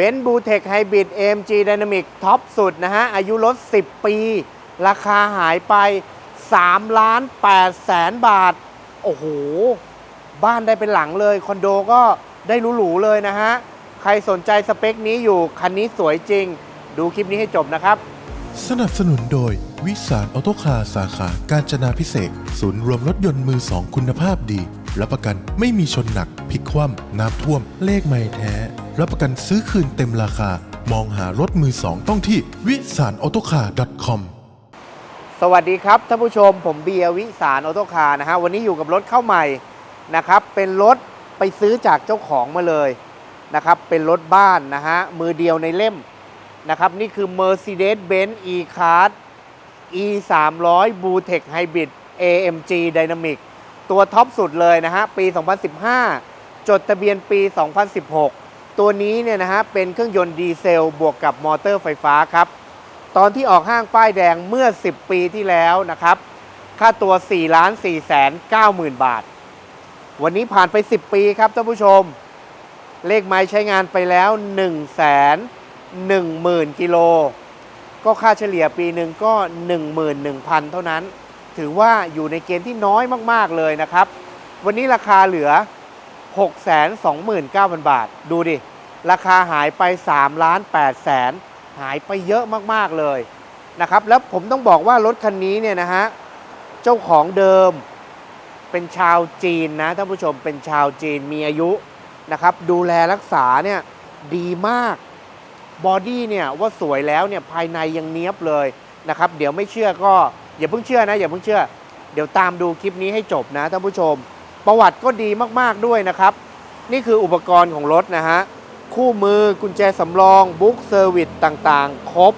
เบนซ์บูเทคไฮบริด AMG Dynamic ท็อปสุดนะฮะ อายุรถ 10 ปี ราคาหายไป3ล้าน8แสนบาท โอ้โห บ้านได้เป็นหลังเลย คอนโดก็ได้หรูๆเลยนะฮะ ใครสนใจสเปคนี้อยู่ คันนี้สวยจริง ดูคลิปนี้ให้จบนะครับ สนับสนุนโดยวิสารออโตคาร์สาขาการจนาพิเศษ ศูนย์รวมรถยนต์มือสองคุณภาพดี รับประกันไม่มีชนหนักพลิกคว่ำน้ำท่วม เลขไม่แท้ รับประกันซื้อคืนเต็มราคา มองหารถมือสองต้องที่วิสารออโตคาร์ .com สวัสดีครับท่านผู้ชมผมเบียร์วิสารออโตคาร์นะฮะวันนี้อยู่กับรถเข้าใหม่นะครับ เป็นรถไปซื้อจากเจ้าของมาเลยนะครับ เป็นรถบ้านนะฮะมือเดียวในเล่มนะครับ นี่คือ Mercedes-Benz E-Class E 3 0 0 b l u t e c h Hybrid AMG Dynamic ตัวท็อปสุดเลยนะฮะปี 2015 จดทะเบียนปี 2016 ตัวนี้เนี่ยนะฮะเป็นเครื่องยนต์ดีเซลบวกกับมอเตอร์ไฟฟ้าครับ ตอนที่ออกห้างป้ายแดงเมื่อ 10 ปีที่แล้วนะครับ ค่าตัว 4 ล้าน4แสน9หมื่นบาท วันนี้ผ่านไป 10 ปีครับท่านผู้ชม เลขไม้ใช้งานไปแล้ว1แสน1หมื่นกิโล ก็ค่าเฉลี่ยปีหนึ่งก็ 11,000 เท่านั้น ถือว่าอยู่ในเกณฑ์ที่น้อยมาก ๆ เลยนะครับ วันนี้ราคาเหลือ 629,000 บาท ดูดิ ราคาหายไป3ล้าน8แสนหายไปเยอะมาก ๆ เลยนะครับ แล้วผมต้องบอกว่ารถคันนี้เนี่ยนะฮะ เจ้าของเดิมเป็นชาวจีนนะท่านผู้ชมเป็นชาวจีนมีอายุนะครับ ดูแลรักษาเนี่ยดีมากบอดี้เนี่ยว่าสวยแล้วเนี่ยภายในยังเนี้ยบเลยนะครับ เดี๋ยวไม่เชื่อก็ อย่าเพิ่งเชื่อนะอย่าเพิ่งเชื่อ เดี๋ยวตามดูคลิปนี้ให้จบนะท่านผู้ชม ประวัติก็ดีมากๆด้วยนะครับ นี่คืออุปกรณ์ของรถนะฮะคู่มือกุญแจสำรองบุ๊กเซอร์วิสต่างๆ ครบ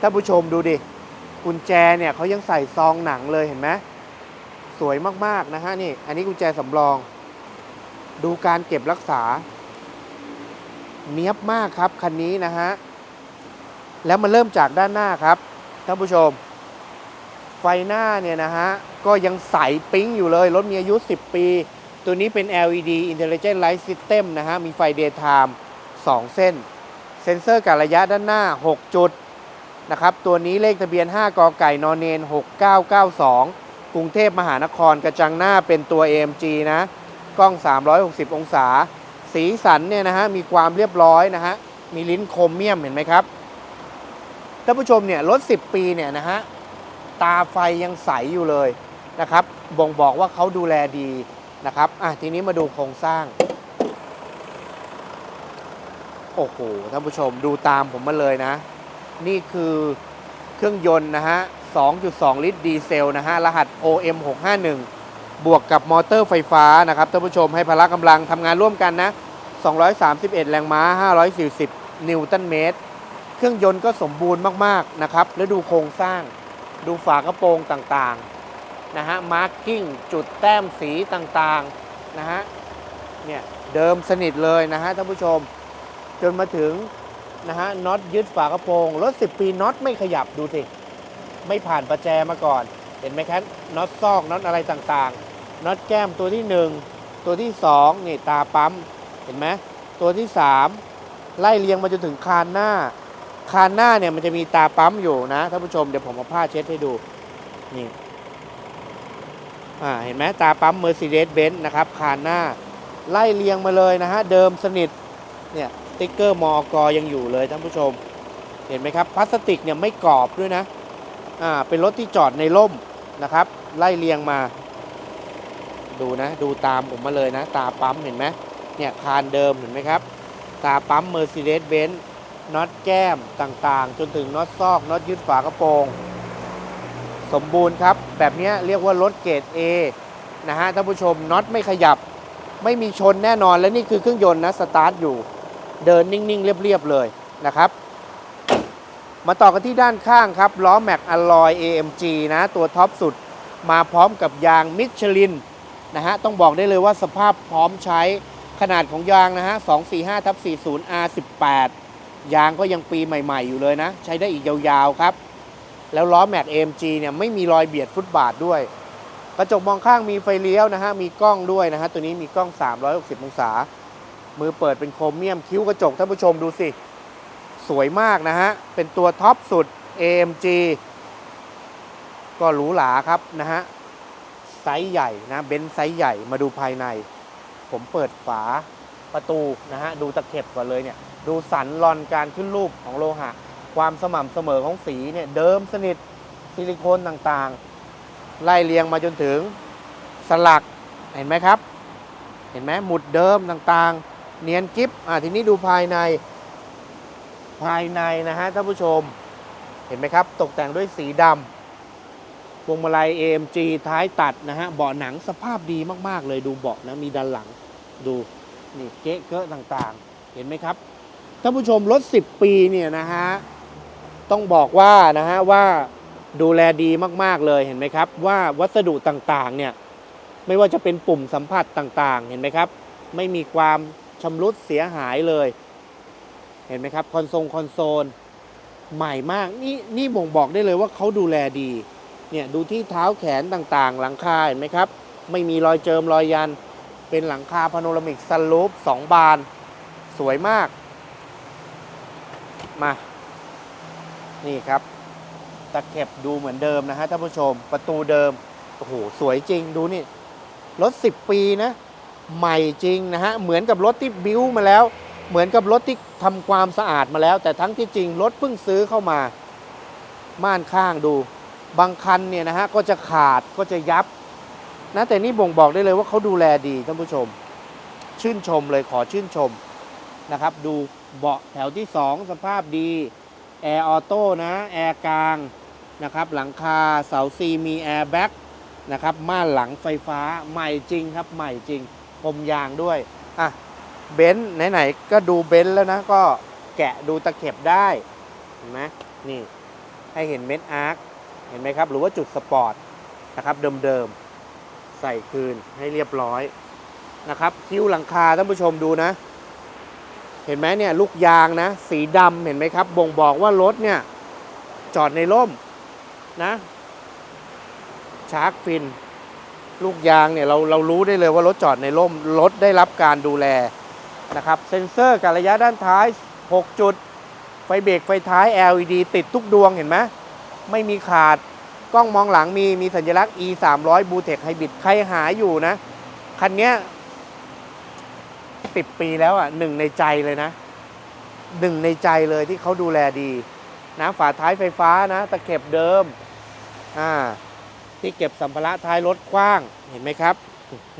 ท่านผู้ชมดูดิ กุญแจเนี่ยเขายังใส่ซองหนังเลยเห็นไหมสวยมากๆนะฮะนี่ อันนี้กุญแจสำรอง ดูการเก็บรักษา เนี้ยบมากครับคันนี้นะฮะ แล้วมันเริ่มจากด้านหน้าครับท่านผู้ชม ไฟหน้าเนี่ยนะฮะ ก็ยังใสปิ๊งอยู่เลย รถมีอายุ 10 ปี ตัวนี้เป็น LED Intelligent Light System นะฮะ มีไฟ Daytime 2 เส้น เซ็นเซอร์การระยะด้านหน้า 6 จุดนะครับ ตัวนี้เลขทะเบียน 5 กไก่นอนเนน 6992 กรุงเทพมหานครกระจังหน้าเป็นตัว AMG นะ กล้อง 360 องศา สีสันเนี่ยนะฮะ มีความเรียบร้อยนะฮะ มีลิ้นโครเมียมเห็นไหมครับ ท่านผู้ชมเนี่ย รถ 10 ปีเนี่ยนะฮะ ตาไฟยังใสอยู่เลยนะครับ บ่งบอกว่าเขาดูแลดีนะครับอะทีนี้มาดูโครงสร้าง โอ้โห ท่านผู้ชมดูตามผมมาเลยนะ นี่คือเครื่องยนต์นะฮะ 2.2 ลิตรดีเซลนะฮะ รหัส OM651 บวกกับมอเตอร์ไฟฟ้านะครับท่านผู้ชมให้พละกำลังทำงานร่วมกันนะ 231 แรงม้า 540 นิวตันเมตร เครื่องยนต์ก็สมบูรณ์มาก ๆ นะครับ แล้วดูโครงสร้าง ดูฝากระโปรงต่างๆนะฮะมาร์กิ้งจุดแต้มสีต่างๆนะฮะเนี่ยเดิมสนิทเลยนะฮะท่านผู้ชม จนมาถึงนะฮะน็อตยึดฝากระโปรงรถ 10 ปีน็อตไม่ขยับดูสิ ไม่ผ่านประแจมาก่อน เห็นไหมครับน็อตซอกน็อตอะไรต่างๆน็อตแก้มตัวที่ 1 ตัวที่2นี่ตาปั๊มเห็นไหมตัวที่ 3 ไล่เรียงมาจนถึงคานหน้า คานหน้าเนี่ยมันจะมีตาปั๊มอยู่นะท่านผู้ชมเดี๋ยวผมเอาผ้าเช็ดให้ดูนี่อ่าเห็นไหมตาปั๊ม Mercedes-Benz นะครับคานหน้า ไล่เรียงมาเลยนะฮะเดิมสนิทเนี่ยสติ๊กเกอร์มอกยังอยู่เลยท่านผู้ชม เห็นไหมครับพลาสติกเนี่ยไม่กรอบด้วยนะอ่าเป็นรถที่จอดในร่มนะครับ ไล่เรียงมา ดูนะ ดูตามผมมาเลยนะ ตาปั๊มเห็นไหมเนี่ยคานเดิมเห็นไหมครับ ตาปั๊ม Mercedes-Benz น็อตแก้มต่างๆ จนถึงน็อตซอกน็อตยึดฝากระโปรง สมบูรณ์ครับ แบบนี้เรียกว่ารถเกรด A นะฮะท่านผู้ชมน็อตไม่ขยับ ไม่มีชนแน่นอนและนี่คือเครื่องยนต์นะสตาร์ทอยู่ เดินนิ่ง ๆ เรียบ ๆ เลยนะครับ มาต่อกันที่ด้านข้างครับ ล้อแม็กอลลอย AMG นะ ตัวท็อปสุดมาพร้อมกับยางมิชลินนะฮะต้องบอกได้เลยว่าสภาพพร้อมใช้ขนาดของยางนะฮะ 245ทับ40 R18 ยางก็ยังปีใหม่ๆ อยู่เลยนะ ใช้ได้อีกยาวๆครับ แล้วล้อแม็ก AMG เนี่ยไม่มีรอยเบียดฟุตบาทด้วย กระจกมองข้างมีไฟเลี้ยวนะฮะ มีกล้องด้วยนะฮะ ตัวนี้มีกล้อง 360 องศา มือเปิดเป็นโครเมียมคิ้วกระจกท่านผู้ชมดูสิ สวยมากนะฮะ เป็นตัวท็อปสุด AMG ก็หรูหราครับนะฮะ ไซส์ใหญ่นะ เบนซ์ไซส์ใหญ่มาดูภายใน ผมเปิดฝาประตูนะฮะ ดูตะเข็บก่อนเลยเนี่ย ดูสันลอนการขึ้นรูปของโลหะ ความสม่ำเสมอของสีเนี่ยเดิมสนิทซิลิโคนต่างๆ ไล่เรียงมาจนถึงสลักเห็นไหมครับ เห็นไหมหมุดเดิมต่างๆ เนียนกิฟอะทีนี้ดูภายในภายในนะฮะท่านผู้ชมเห็นไหมครับ ตกแต่งด้วยสีดำพวงมาลัย AMG ท้ายตัดนะฮะเบาะหนังสภาพดีมากๆเลยดูเบาะนะมีด้านหลังดูนี่เก๊ะเกอะต่างๆ เห็นไหมครับ ท่านผู้ชมรถ 10 ปีเนี่ยนะฮะต้องบอกว่านะฮะว่าดูแลดีมากๆเลยเห็นไหมครับ ว่าวัสดุต่างๆเนี่ยไม่ว่าจะเป็นปุ่มสัมผัสต่างๆ เห็นไหมครับ ไม่มีความชำรุดเสียหายเลย เห็นไหมครับคอนโซลคอนโซลใหม่มากนี่นี่บ่งบอกได้เลยว่าเขาดูแลดีเนี่ยดูที่เท้าแขนต่างๆ หลังคาเห็นไหมครับ ไม่มีรอยเจิมรอยยัน เป็นหลังคาพาโนรามิกซันลูปสองบาน สวยมาก มา นี่ครับ ตะเข็บดูเหมือนเดิมนะฮะท่านผู้ชม ประตูเดิม โอ้โห สวยจริงดูนี่ รถ 10 ปีนะ ใหม่จริงนะฮะ เหมือนกับรถที่บิ้วมาแล้ว เหมือนกับรถที่ทำความสะอาดมาแล้ว แต่ทั้งที่จริงรถเพิ่งซื้อเข้ามา ม่านข้างดู บางคันเนี่ยนะฮะ ก็จะขาดก็จะยับนะแต่นี่บ่งบอกได้เลยว่าเขาดูแลดีท่านผู้ชม ชื่นชมเลยขอชื่นชม นะครับ ดูเบาะแถวที่ 2 สภาพดี แอร์ออโต้นะ แอร์กลางนะครับ หลังคาเสาซีมีแอร์แบ็กนะครับ ม่านหลังไฟฟ้าใหม่จริงครับ ใหม่จริงพรมยางด้วย อะ เบนซ์ไหนๆ ก็ดูเบนซ์แล้วนะ ก็แกะดูตะเข็บได้เห็นไหมนี่ ให้เห็นเม็ดอาร์ค เห็นไหมครับ หรือว่าจุดสปอร์ตนะครับ เดิมๆ ใส่คืนให้เรียบร้อยนะครับ คิ้วหลังคาท่านผู้ชมดูนะ เห็นไหมเนี่ยลูกยางนะ สีดำเห็นไหมครับ บ่งบอกว่ารถเนี่ย จอดในร่มนะชาร์กฟิน ลูกยางเนี่ยเราเรารู้ได้เลยว่ารถจอดในร่ม รถได้รับการดูแลนะครับ เซ็นเซอร์กับระยะด้านท้าย 6 จุด ไฟเบรกไฟท้าย LED ติดทุกดวงเห็นไหมไม่มีขาดกล้องมองหลังมีมีสัญลักษณ์ E 3 0 0 b l u t e c h Hybrid ใครหาอยู่นะ คันเนี้ย สิบปีแล้วอะหนึ่งในใจเลยนะหนึ่งในใจเลยที่เขาดูแลดีนะฝาท้ายไฟฟ้านะตะเข็บเดิมอ่าที่เก็บสัมภาระท้ายรถกว้างเห็นไหมครับ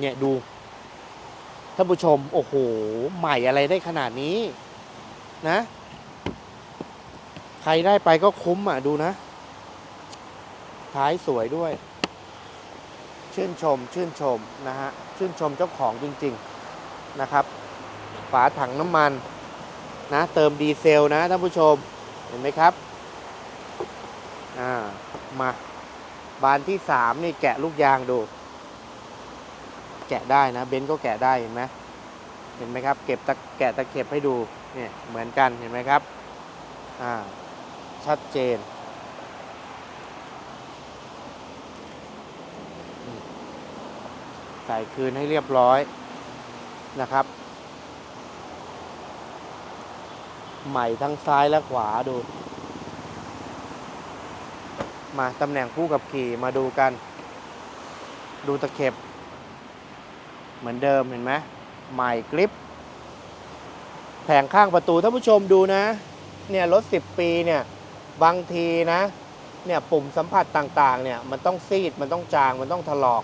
เนี่ยดูท่านผู้ชม โอ้โห ใหม่อะไรได้ขนาดนี้นะ ใครได้ไปก็คุ้มอะดูนะ ท้ายสวยด้วย ชื่นชม ชื่นชมนะฮะ ชื่นชมเจ้าของจริง ๆ นะครับ ฝาถังน้ำมันนะเติมดีเซลนะท่านผู้ชมเห็นไหมครับอ่ามาบานที่สามนี่แกะลูกยางดู แกะได้นะเบนซ์ก็แกะได้เห็นไหมเห็นไหมครับ เก็บตะแกะตะเข็บให้ดูเนี่ยเหมือนกันเห็นไหมครับอ่าชัดเจนใส่คืนให้เรียบร้อยนะครับ ใหม่ทั้งซ้ายและขวาดู มาตำแหน่งผู้กับขี่มาดูกัน ดูตะเข็บ เหมือนเดิมเห็นไหมใหม่กริป แผงข้างประตูท่านผู้ชมดูนะ เนี่ยรถ 10 ปีเนี่ย บางทีนะ เนี่ยปุ่มสัมผัสต่างๆ เนี่ยมันต้องซีด มันต้องจาง มันต้องถลอก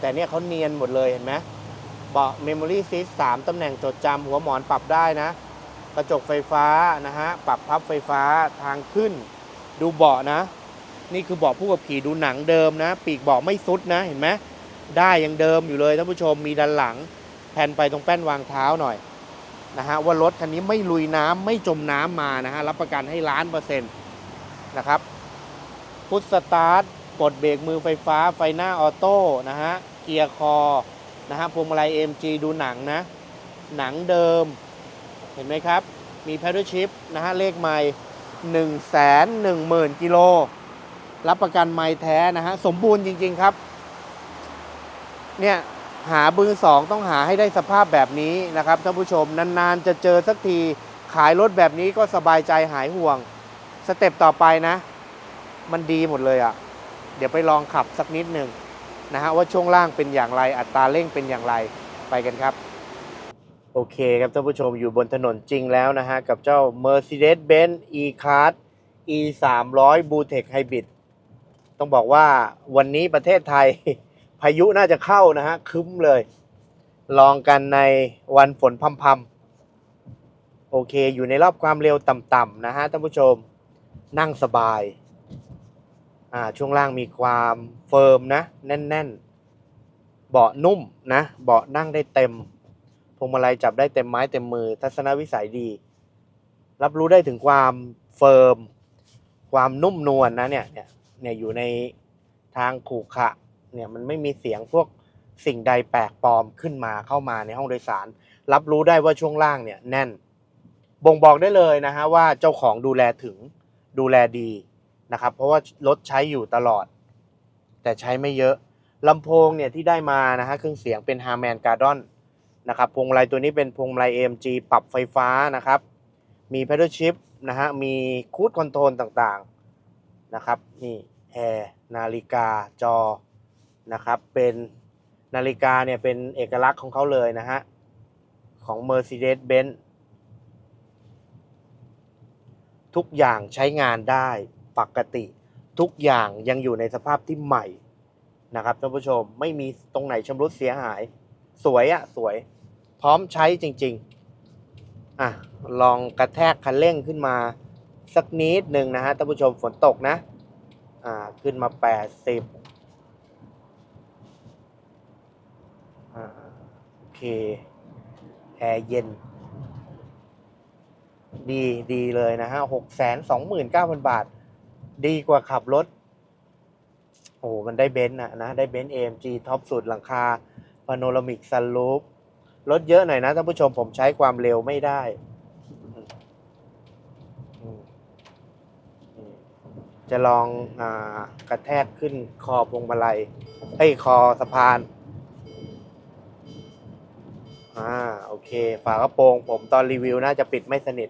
แต่เนี่ยเขาเนียนหมดเลยเห็นไหมเบาะ Memory Seat 3ตำแหน่งจดจำหัวหมอนปรับได้นะ กระจกไฟฟ้านะฮะปรับพับไฟฟ้าทางขึ้น ดูเบาะนะ นี่คือเบาะผู้ขับขี่ดูหนังเดิมนะ ปีกเบาะไม่ซุดนะเห็นไหมได้ยังเดิมอยู่เลยท่านผู้ชมมีด้านหลัง แผ่นไปตรงแป้นวางเท้าหน่อยนะฮะว่ารถคันนี้ไม่ลุยน้ำไม่จมน้ำมานะฮะรับประกันให้ล้านเปอร์เซ็นต์นะครับพุทสตาร์ทกดเบรกมือไฟฟ้าไฟหน้าออโต้นะฮะเกียร์คอนะฮะพวงมาลัย AMG ดูหนังนะ หนังเดิม เห็นไหมครับ มีแพดดิชิพนะฮะเลขไม่หนึ่งแสนหนึ่งหมื่นกิโล รับประกันไม้แท้นะฮะ สมบูรณ์จริง ๆครับ เนี่ย หาบือสองต้องหาให้ได้สภาพแบบนี้นะครับท่านผู้ชม นาน ๆ จะเจอสักทีขายรถแบบนี้ก็สบายใจหายห่วง สเต็ปต่อไปนะ มันดีหมดเลยอะ่ะ เดี๋ยวไปลองขับสักนิดหนึ่งนะฮะว่าช่วงล่างเป็นอย่างไรอัตราเร่งเป็นอย่างไรไปกันครับ โอเคครับท่านผู้ชมอยู่บนถนนจริงแล้วนะฮะ กับเจ้า Mercedes-Benz E-Class E 3 0 0 b l u t e c h Hybrid ต้องบอกว่าวันนี้ประเทศไทย พายุน่าจะเข้านะฮะ คึ้มเลย ลองกันในวันฝนพำๆโอเค อยู่ในรอบความเร็วต่ำๆนะฮะท่านผู้ชมนั่งสบาย อ่า ช่วงล่างมีความเฟิร์มนะ แน่น ๆ เบาะนุ่มนะ เบาะนั่งได้เต็ม วงมาลัยจับได้เต็มไม้เต็มมือ ทัศนวิสัยดี รับรู้ได้ถึงความเฟิร์ม ความนุ่มนวลนะเนี่ยเนี่ยเนี่ยอยู่ในทางขูขะเนี่ยมันไม่มีเสียงพวกสิ่งใดแปลกปลอมขึ้นมาเข้ามาในห้องโดยสาร รับรู้ได้ว่าช่วงล่างเนี่ยแน่น บ่งบอกได้เลยนะฮะว่าเจ้าของดูแลถึงดูแลดีนะครับ เพราะว่ารถใช้อยู่ตลอด แต่ใช้ไม่เยอะลำโพงเนี่ยที่ได้มานะฮะเครื่องเสียงเป็น Harman Kardon นะครับพวงมาลัยตัวนี้เป็นพวงมาลัย AMG ปรับไฟฟ้านะครับ มี pedal shift นะฮะ มีคูดคอนโทรลต่างๆนะครับ นี่แอร์นาฬิกาจอนะครับ เป็นนาฬิกาเนี่ยเป็นเอกลักษณ์ของเขาเลยนะฮะ ของ Mercedes-Benz ทุกอย่างใช้งานได้ปกติ ทุกอย่างยังอยู่ในสภาพที่ใหม่นะครับท่านผู้ชมไม่มีตรงไหนชำรุดเสียหาย สวยอะสวย พร้อมใช้จริง ๆ อะ ลองกระแทกคันเร่งขึ้นมาสักนิดหนึ่งนะฮะท่านผู้ชมฝนตกนะ อ่า ขึ้นมา 80อ่าโอเคแอร์เย็น ดีดีเลยนะฮะหกแสนสองหมื่นเก้าพันบาท ดีกว่าขับรถ โอ้มันได้เบนซ์อะนะ ได้เบนซ์ AMG ท็อปสุดหลังคาพาโนรามิกซันลูป รถเยอะหน่อยนะท่านผู้ชมผมใช้ความเร็วไม่ได้ จะลองอกระแทกขึ้นคอพวงมาลัยไอ้คอสะพานอ่าโอเค ฝากระโปรง ผมตอนรีวิวน่าจะปิดไม่สนิท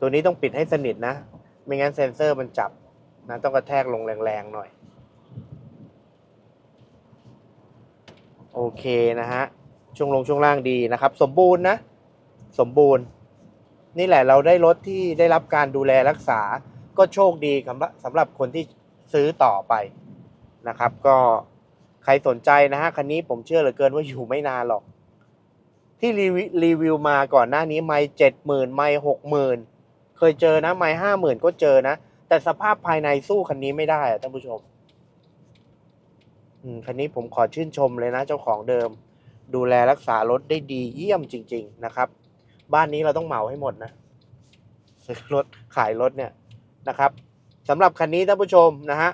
ตัวนี้ต้องปิดให้สนิทนะ ไม่งั้นเซ็นเซอร์มันจับนะต้องกระแทกลงแรงๆหน่อย โอเคนะฮะ ช่วงลงช่วงล่างดีนะครับ สมบูรณ์นะ สมบูรณ์ นี่แหละเราได้รถที่ได้รับการดูแลรักษา ก็โชคดีสำหรับสำหรับคนที่ซื้อต่อไปนะครับ ก็ใครสนใจนะฮะ คันนี้ผมเชื่อเหลือเกินว่าอยู่ไม่นานหรอก ที่รีวิวรีวิวมาก่อนหน้านี้ไม่เจ็ดหมื่นไม่หกหมื่นเคยเจอนะไม่ห้าหมื่นก็เจอนะ แต่สภาพภายในสู้คันนี้ไม่ได้อะท่านผู้ชม คันนี้ผมขอชื่นชมเลยนะเจ้าของเดิม ดูแลรักษารถได้ดีเยี่ยมจริง ๆ นะครับ บ้านนี้เราต้องเหมาให้หมดนะซื้อรถขายรถเนี่ยนะครับสำหรับคันนี้ท่านผู้ชมนะฮะ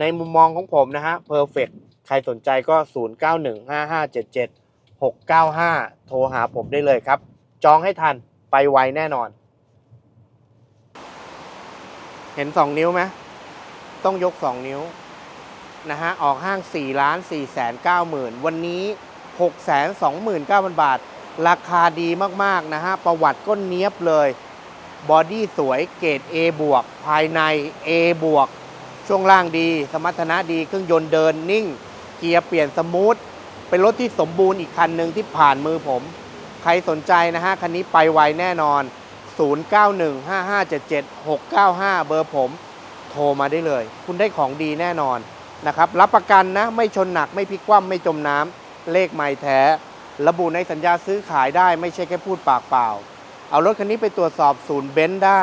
ในมุมมองของผมนะฮะ perfect ใครสนใจก็ 0915577695 โทรหาผมได้เลยครับ จองให้ทันไปไวแน่นอน เห็น 2 นิ้วไหมต้องยก 2 นิ้ว นะฮะออกห้าง4ล้าน4แสน9หมื่นวันนี้6แสน2หมื่น9พันบาท ราคาดีมากๆนะฮะประวัติก็เนี้ยบเลยบอดี้สวยเกรด A บวกภายใน A บวกช่วงล่างดี สมรรถนะดีเครื่องยนต์เดินนิ่ง เกียร์เปลี่ยนสมูทเป็นรถที่สมบูรณ์อีกคันหนึ่งที่ผ่านมือผม ใครสนใจนะฮะ คันนี้ไปไวแน่นอน 0915577695 เบอร์ผม โทรมาได้เลย คุณได้ของดีแน่นอน นะครับรับประกันนะไม่ชนหนักไม่พลิกคว่ำไม่จมน้ำเลขไม่แท้ ระบุในสัญญาซื้อขายได้ไม่ใช่แค่พูดปากเปล่า เอารถคันนี้ไปตรวจสอบศูนย์เบนซ์ได้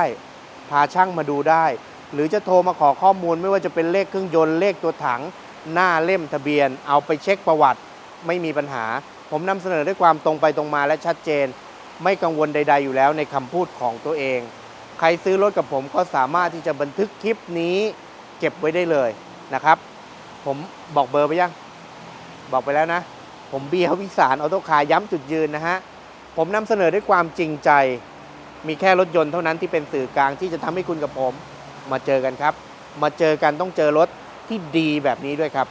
พาช่างมาดูได้ หรือจะโทรมาขอข้อมูลไม่ว่าจะเป็นเลขเครื่องยนต์เลขตัวถัง หน้าเล่มทะเบียน เอาไปเช็คประวัติไม่มีปัญหา ผมนำเสนอด้วยความตรงไปตรงมาและชัดเจน ไม่กังวลใด ๆ อยู่แล้วในคำพูดของตัวเอง ใครซื้อรถกับผมก็สามารถที่จะบันทึกคลิปนี้ เก็บไว้ได้เลยนะครับ ผมบอกเบอร์ไปยัง บอกไปแล้วนะ ผมเบียร์วิสารออโต้คาร์ย้ำจุดยืนนะฮะ ผมนำเสนอด้วยความจริงใจ มีแค่รถยนต์เท่านั้นที่เป็นสื่อกลางที่จะทำให้คุณกับผม มาเจอกันครับ มาเจอกันต้องเจอรถที่ดีแบบนี้ด้วยครับ